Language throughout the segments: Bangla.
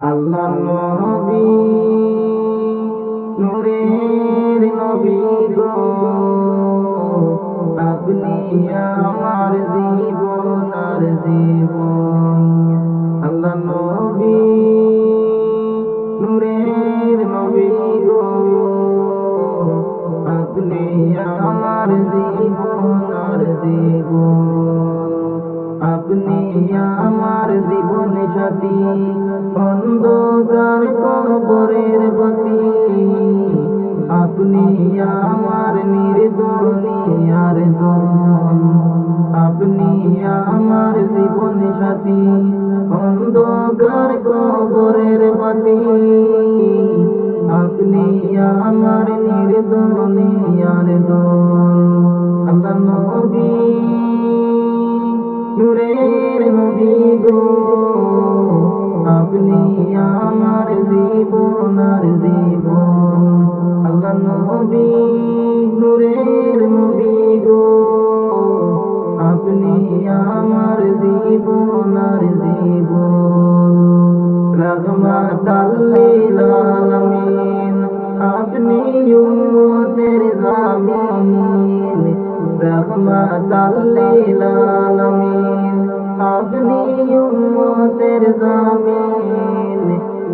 আল্লাহ নবী, নূরের নবী গো। আপনি আমার জীবন আর জীবন। আল্লাহ নবী, নূরের নবী গো। আপনি আমার জীবন আর জীবন। আপনি আমার জীবন সাথী অন্ধকার কবরের পতি আপনি আমার নির্দনিয়ার দন আপনি আমার জীবন সাথী অন্ধকার কবরের পতি আপনি আমার নির্দনিয়ার দন আল্লাহ নবী নবী গো। আপনি আমার জীবন আর জীবন। আল্লাহ নবী, নূরের নবী গো। আপনি আমার জীবন আর জীবন। রহমাতাল্লিল আলামিন। আপনি উম্মতের জামিন। রহমাতাল্লিল আলামিন উম্মতের জামিন,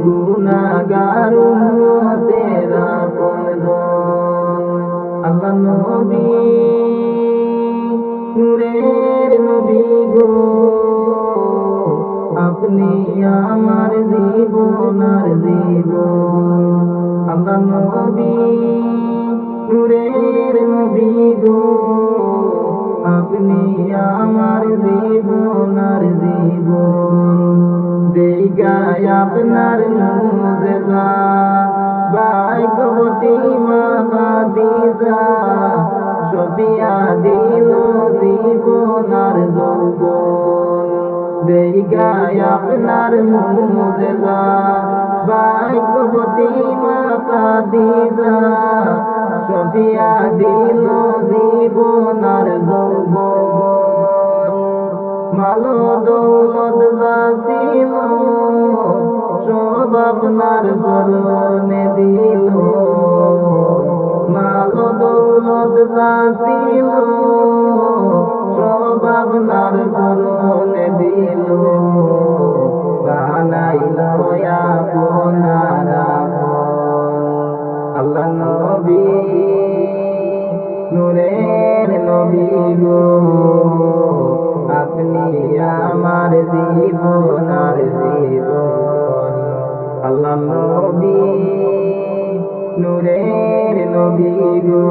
গুনাহগার উম্মতের আপনজন আল্লাহ নবী, নূরের নবী গো, আপনি আমার জীবন আর জীবন। আল্লাহ নবী, নূরের নবী গো আপনি আমার জীবন আর জীবন। দেখায় আপনার মুজেজা ভাগ্যবতী মাহাদিজা সবিয়া দিল জীবন আর যৌবন। দেখায় আপনার মুজেজা সবিয়া দিল জীবন আর যৌবন মালো দৌলত বাসিল সব আপনার চরণে দিল। মালো দৌলত বাসিল সব আপনার আমার জীবন আর জীবন। আল্লাহ নবী, নূরের নবী গো।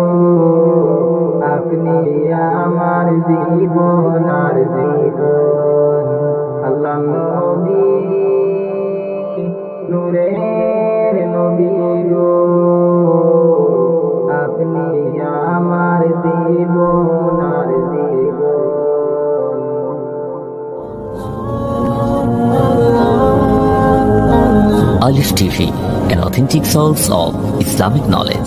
আপনি আমার জীবন আর জীবন। আল্লাহ Alice TV, an authentic source of Islamic knowledge.